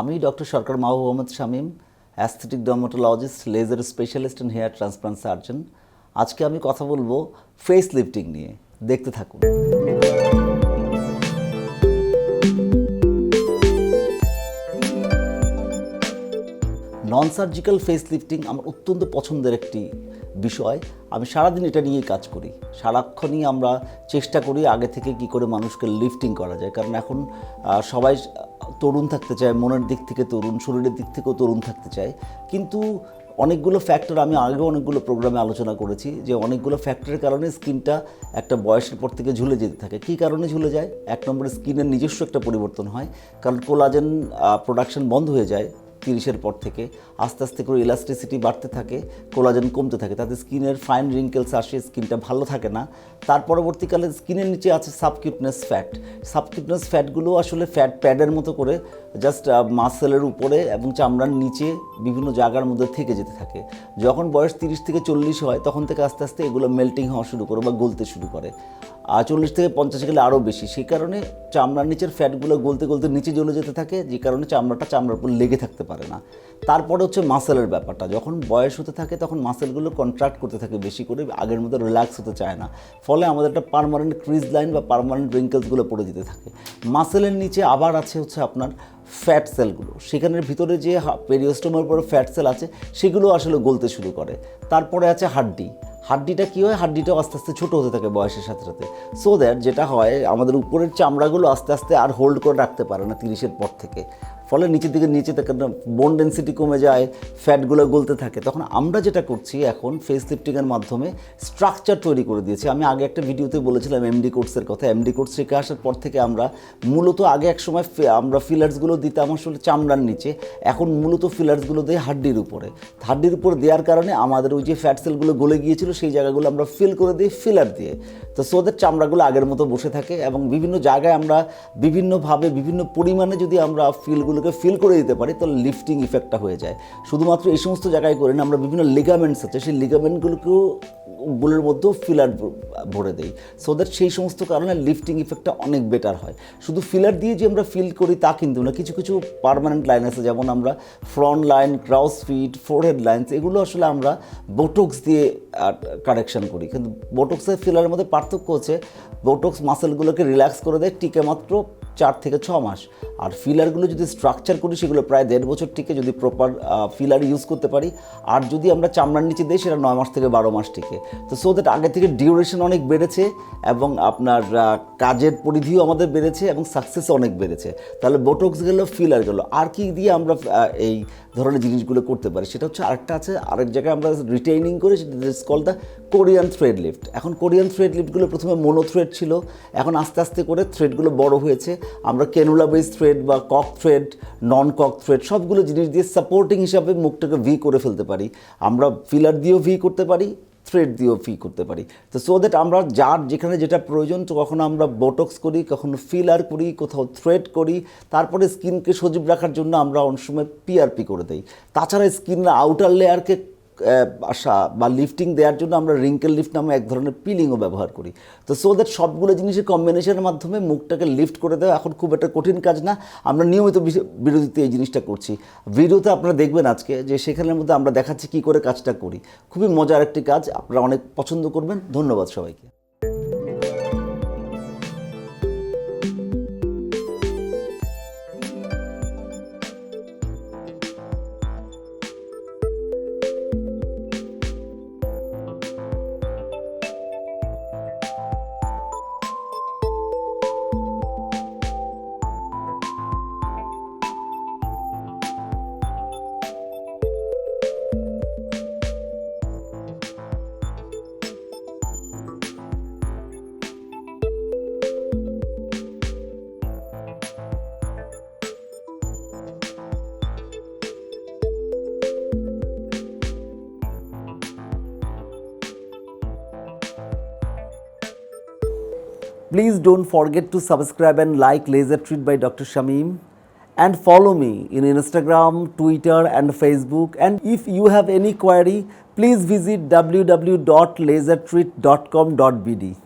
আমি doctor Sarkar Mahbub Mohammad Shamim, aesthetic dermatologist laser specialist and hair transplant surgeon আজকে আমি কথা বলব ফেস লিফটিং নিয়ে। দেখতে থাকুন। নন সার্জিক্যাল ফেস লিফটিং আমার অত্যন্ত পছন্দের একটি বিষয়, আমি সারাদিন এটা নিয়েই কাজ করি। সারাক্ষণই আমরা চেষ্টা করি আগে থেকে কি করে মানুষকে লিফটিং করা যায়। কারণ এখন সবাই তরুণ থাকতে চায়, মনের দিক থেকে তরুণ, শরীরের দিক থেকেও তরুণ থাকতে চায়। কিন্তু অনেকগুলো ফ্যাক্টর আমি আগেও অনেকগুলো প্রোগ্রামে আলোচনা করেছি যে অনেকগুলো ফ্যাক্টরের কারণে স্কিনটা একটা বয়সের পর থেকে ঝুলে যেতে থাকে। কী কারণে ঝুলে যায়? এক নম্বরে স্কিনের নিজস্ব একটা পরিবর্তন হয়। কারণ কোলাজেন প্রোডাকশন বন্ধ হয়ে যায়। তিরিশের পর থেকে আস্তে আস্তে করে ইলাস্টিসিটি বাড়তে থাকে কোলাজেন কমতে থাকে। তাতে স্কিনের ফাইন রিঙ্কেলস আসে, স্কিনটা ভালো থাকে না। তার পরবর্তীকালে স্কিনের নিচে আছে সাবকিউটনেস ফ্যাট সাবকিউটনেস ফ্যাটগুলো আসলে ফ্যাট প্যাডের মতো করে জাস্ট মাসেলের উপরে এবং চামড়ার নিচে বিভিন্ন জায়গার মধ্যে থেকে যেতে থাকে। যখন বয়স তিরিশ থেকে চল্লিশ হয়, তখন থেকে আস্তে আস্তে এগুলো মেল্টিং হওয়া শুরু করে বা গলতে শুরু করে। আর চল্লিশ থেকে পঞ্চাশে গেলে আরও বেশি। সেই কারণে চামড়ার নিচের ফ্যাটগুলো গলতে গলতে নিচে জ্বলে যেতে থাকে, যে কারণে চামড়াটা চামড়ার উপর লেগে থাকতে পারে না। তারপরে হচ্ছে মাসেলের ব্যাপারটা। যখন বয়স হতে থাকে, তখন মাসেলগুলো কন্ট্রাক্ট করতে থাকে বেশি করে, আগের মতো রিল্যাক্স হতে চায় না। ফলে আমাদের একটা পারমানেন্ট ক্রিজ লাইন বা পারমানেন্ট রিঙ্কেলসগুলো পড়ে যেতে থাকে। মাসেলের নিচে আবার আছে হচ্ছে আপনার ফ্যাট সেলগুলো সেখানের ভিতরে যে পেরিওস্টোমের উপরে ফ্যাট সেল আছে, সেগুলো আসলে গলতে শুরু করে। তারপরে আছে হাড্ডি। হাড্ডিটা কী হয়? হাড্ডিটাও আস্তে আস্তে ছোটো হতে থাকে বয়সের সাথে সাথে। সো দ্যাট যেটা হয়, আমাদের উপরের চামড়াগুলো আস্তে আস্তে আর হোল্ড করে রাখতে পারে না তিরিশের পর থেকে। ফলে নিচের দিকে নিচে বোন ডেন্সিটি কমে যায় ফ্যাটগুলো গলতে থাকে। তখন আমরা যেটা করছি এখন ফেস লিফটিংয়ের মাধ্যমে স্ট্রাকচার তৈরি করে দিয়েছি। আমি আগে একটা ভিডিওতে বলেছিলাম এমডি কোর্সের কথা। এমডি কোর্স শিখে আসার পর থেকে আমরা মূলত আগে এক সময় আমরা ফিলার্সগুলো দিতাম আসলে চামড়ার নিচে। এখন মূলত ফিলার্সগুলো দেয় হাড্ডির উপরে। হাড্ডির উপরে দেওয়ার কারণে আমাদের ওই যে ফ্যাট সেলগুলো গলে গিয়েছিল, সেই জায়গাগুলো আমরা ফিল করে দিই ফিলার দিয়ে। তো সোদের চামড়াগুলো আগের মতো বসে থাকে এবং বিভিন্ন জায়গায় আমরা বিভিন্নভাবে, বিভিন্ন পরিমাণে যদি আমরা ফিলগুলোকে ফিল করে দিতে পারি, তাহলে লিফটিং ইফেক্টটা হয়ে যায়। শুধুমাত্র এই সমস্ত জায়গায় করি না, আমরা বিভিন্ন লিগামেন্টস আছে, সেই লিগামেন্টগুলোকেও গুলোর মধ্যেও ফিলার ভরে দেই। সো দ্যাট সেই সমস্ত কারণে লিফটিং ইফেক্টটা অনেক বেটার হয়। শুধু ফিলার দিয়ে যে আমরা ফিল করি তা কিন্তু না, কিছু কিছু পার্মানেন্ট লাইন আছে, যেমন আমরা front line crow's feet forehead lines এগুলো আসলে আমরা বোটক্স দিয়ে কারেকশন করি। কিন্তু বোটক্সের ফিলারের মধ্যে পার্থক্য হচ্ছে বোটক্স মাসেলগুলোকে রিল্যাক্স করে দেয়, টিকে মাত্র চার থেকে ছ মাস। আর ফিলারগুলো যদি স্ট্রাকচার করি, সেগুলো প্রায় দেড় বছর টিকে যদি প্রপার ফিলার ইউজ করতে পারি। আর যদি আমরা চামড়ার নিচে দিই, সেটা নয় মাস থেকে বারো মাস টিকে। তো সো দ্যাট আগে থেকে ডিউরেশন অনেক বেড়েছে এবং আপনার কাজের পরিধিও আমাদের বেড়েছে এবং সাকসেস অনেক বেড়েছে। তাহলে বোটক্স গেল ফিলার গেল। আর কি দিয়ে আমরা এই ধরনের জিনিসগুলো করতে পারি? সেটা হচ্ছে আরেকটা আছে, আরেক জায়গায় আমরা রিটেইনিং করে, সেটা call the Korean thread lift এখন কোরিয়ান থ্রেড লিফটগুলো প্রথমে মোনো থ্রেড ছিল, এখন আস্তে আস্তে করে থ্রেডগুলো বড় হয়েছে। আমরা কেনুলা বেস থ্রেড বা cock thread non cock thread সবগুলো জিনিস দিয়ে সাপোর্টিং হিসাবে মুখটাকে ভি করে ফেলতে পারি। আমরা ফিলার দিয়েও ভি করতে পারি থ্রেড দিয়েও ফি করতে পারি। তো সো দ্যাট আমরা যার যেখানে যেটা প্রয়োজন, তো কখনো আমরা বোটক্স করি, কখনো ফিলার করি, কোথাও থ্রেড করি, তারপরে স্কিনকে সজীব রাখার জন্য আমরা অনেক সময় পিআরপি করে দিই। তাছাড়া স্কিনের আউটার লেয়ারকে আসা বা লিফটিং দেওয়ার জন্য আমরা রিঙ্কেল লিফট নামে এক ধরনের পিলিংও ব্যবহার করি। তো সো দ্যাট সবগুলো জিনিসের কম্বিনেশনের মাধ্যমে মুখটাকে লিফট করে দেওয়া এখন খুব একটা কঠিন কাজ না। আমরা নিয়মিত বিরোধিতে এই জিনিসটা করছি। ভিডিওতে আপনারা দেখবেন আজকে যে সেখানের মধ্যে আমরা দেখাচ্ছি কী করে কাজটা করি। খুবই মজার একটি কাজ, আপনারা অনেক পছন্দ করবেন। ধন্যবাদ সবাইকে। Please don't forget to subscribe and like Laser Treat by Dr. Shamim and follow me in Instagram, Twitter, and Facebook. And if you have any query, please visit www.lasertreat.com.bd.